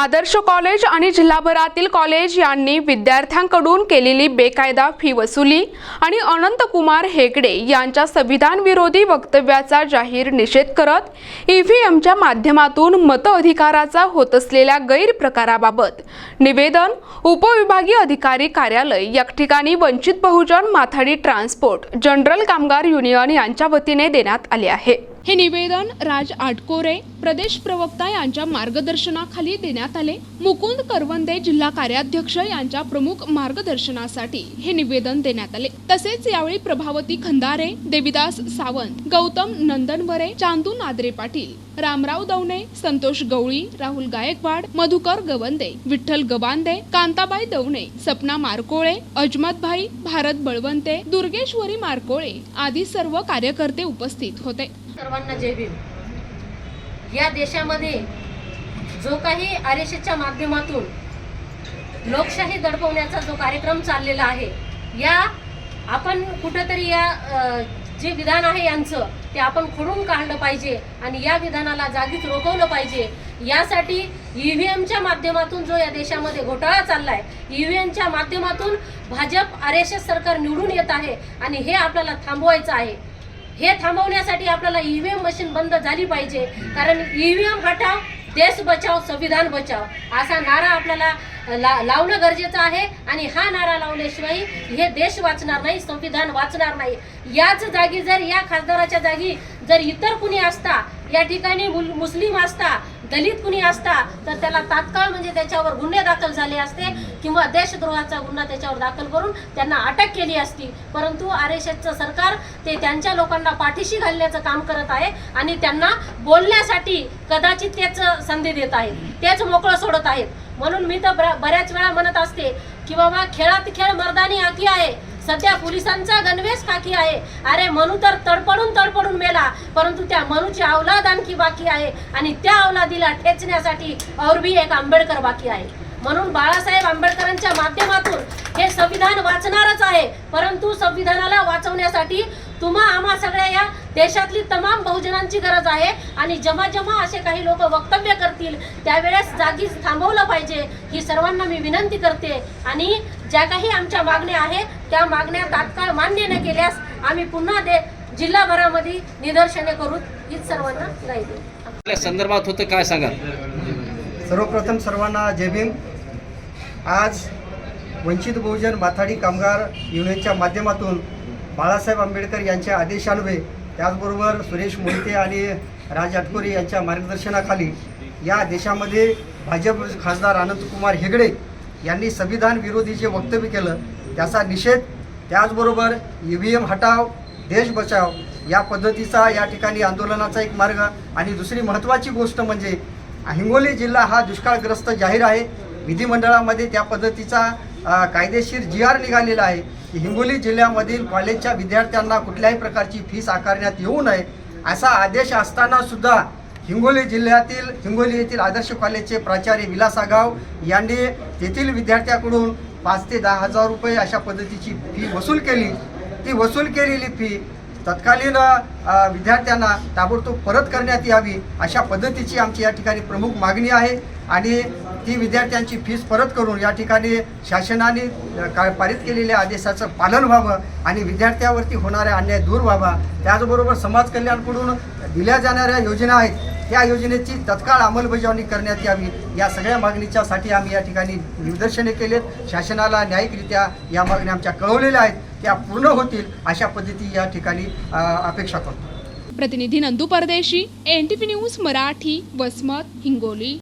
आदर्श college आणि जिल्हाभरातील college यांनी विद्यार्थ्यांकडून केलेली बेकायदा फी वसुली आणि अनंतकुमार हेगडे यांच्या संविधान विरोधी वक्तव्याचा जाहीर निषेध करत ईव्हीएमच्या माध्यमातून मत अधिकाराचा होत असलेल्या गैरप्रकाराबाबत निवेदन उपविभागीय अधिकारी कार्यालय या ठिकाणी Vanchit Bahujan Mathadi transport general Kamgar union यांच्या वतीने देण्यात आले आहे. हे निवेदन राज आटकोरे प्रदेश प्रवक्ता यांच्या मार्गदर्शनाखाली देण्यात आले. मुकुंद करवंदे जिल्हा कार्याध्यक्ष यांच्या प्रमुख मार्गदर्शनासाठी हे निवेदन देण्यात आले. तसेच यावेळी प्रभावती खंदारे देविदास सावंत गौतम नंदनवरे चांदू नादरे पाटील रामराव दवणे संतोष गवळी राहुल गायकवाड मधुकर गवंदे विठ्ठल गवांदे कांताबाई दवणे सपना मारकोळे अजमतभाई भारत बळवंते दुर्गेश्वरी मारकोळे आदी सर्व कार्यकर्ते उपस्थित होते. सर्वांना जय भीम. या देशामध्ये जो काही आर एस एसच्या माध्यमातून लोकशाही दडपवण्याचा जो कार्यक्रम चाललेला आहे या आपण कुठंतरी या जे विधान आहे यांचं ते आपण खोडून काढलं पाहिजे आणि या विधानाला जागीच रोखवलं पाहिजे. यासाठी ईव्हीएमच्या माध्यमातून जो या देशामध्ये घोटाळा चाललाय ईव्हीएमच्या माध्यमातून भाजप आर एस एस सरकार निवडून येत आहे आणि हे आपल्याला थांबवायचं आहे. हे थांबवण्यासाठी आपल्याला ईव्हीएम मशीन बंद झाली पाहिजे. कारण ईव्हीएम हटाव देश बचाव संविधान बचाव. असा नारा आपल्याला ला लावणं गरजेचं आहे. आणि हा नारा लावल्याशिवाय हे देश वाचणार नाही संविधान वाचणार नाही. याच जागी जर या खासदाराच्या जागी जर इतर कुणी असता या ठिकाणी मुल- मुस्लिम असता दलित कुणी असता तर त्याला तात्काळ म्हणजे त्याच्यावर गुन्हे दाखल झाले असते किंवा देशद्रोहाचा गुन्हा त्याच्यावर दाखल करून त्यांना अटक केली असती. परंतु आर एस एसचं सरकार ते त्यांच्या लोकांना पाठीशी घालण्याचं काम करत आहे आणि त्यांना बोलण्यासाठी कदाचित तेच संधी देत आहेत तेच मोकळं सोडत आहेत. म्हणून मी तर बऱ्याच वेळा म्हणत असते की बाबा खेळात खेळ मर्दानी आकी आहे. सध्या पोलिसांचा गणवेश खाकी आहे. अरे मनू तर तडपडून तडपडून मेला. परंतु त्या मनूची औलाद आणखी बाकी आहे. आणि त्या औलादीला ठेचण्यासाठी और भी एक आंबेडकर बाकी आहे. म्हणून बाळासाहेब आंबेडकरांच्या माध्यमातून हे संविधान वाचणारच आहे. परंतु संविधानाला वाचवण्यासाठी तुम्हा आम्हा सगळ्या या देशातली तमाम बहुजनांची गरज आहे आणि जेव्हा जेव्हा असे काही लोक वक्तव्य करतील त्यावेळेस जागीच थांबवलं पाहिजे. ही सर्वांना मी विनंती करते. आणि ज्या काही आमच्या मागण्या आहेत त्या मागण्या तात्काळ मान्य न केल्यास आम्ही पुन्हा दे जिल्हाभरामध्ये निदर्शने करू. हीच सर्वांना राहील आपल्या संदर्भात होतं काय सांगाल? सर्वप्रथम सर्वांना जय भीम. आज वंचित बहुजन माथाडी कामगार युनियनच्या माध्यमातून बाळासाहेब आंबेडकर यांच्या आदेशान्वये त्याचबरोबर सुरेश मोहिते आणि राज अटकोरे यांच्या मार्गदर्शनाखाली या देशामध्ये भाजप खासदार अनंतकुमार हेगडे यांनी संविधान विरोधी जे वक्तव्य केलं त्याचा निषेध त्याचबरोबर ई व्ही एम हटाव देश बचाव या पद्धतीचा या ठिकाणी आंदोलनाचा एक मार्ग. आणि दुसरी महत्त्वाची गोष्ट म्हणजे हिंगोली जिल्हा हा दुष्काळग्रस्त जाहीर आहे. विधिमंडळामध्ये त्या पद्धतीचा कायदेशीर जी आर निघालेला आहे की हिंगोली जिल्ह्यामधील कॉलेजच्या विद्यार्थ्यांना कुठल्याही प्रकारची फीस आकारण्यात येऊ नये असा आदेश असताना सुद्धा हिंगोली जिल्ह्यातील हिंगोली येथील आदर्श कॉलेजचे प्राचार्य विलास आगाव यांनी तेथील विद्यार्थ्याकडून पाच ते दहा हजार रुपये अशा पद्धतीची फी वसूल केली. ती वसूल केलेली फी तत्कालीन विद्यार्थ्यांना ताबडतोब परत करण्यात यावी अशा पद्धतीची आमची या ठिकाणी प्रमुख मागणी आहे. आणि ती विद्यार्थ्यांची फीस परत करून या ठिकाणी शासनाने का पारित केलेल्या आदेशाचं पालन व्हावं आणि विद्यार्थ्यावरती होणाऱ्या अन्याय दूर व्हावा. त्याचबरोबर समाज कल्याणकडून दिल्या जाणाऱ्या योजना आहेत त्या योजनेची तत्काळ अंमलबजावणी करण्यात यावी. या सगळ्या मागणीच्यासाठी आम्ही या ठिकाणी निदर्शने केलेत. शासनाला न्यायिकरित्या या मागण्या आमच्या कळवलेल्या आहेत त्या पूर्ण होतील अशा पद्धती या ठिकाणी अपेक्षा करतो. प्रतिनिधी Nandu Pardeshi N T P news Marathi Vasmat Hingoli.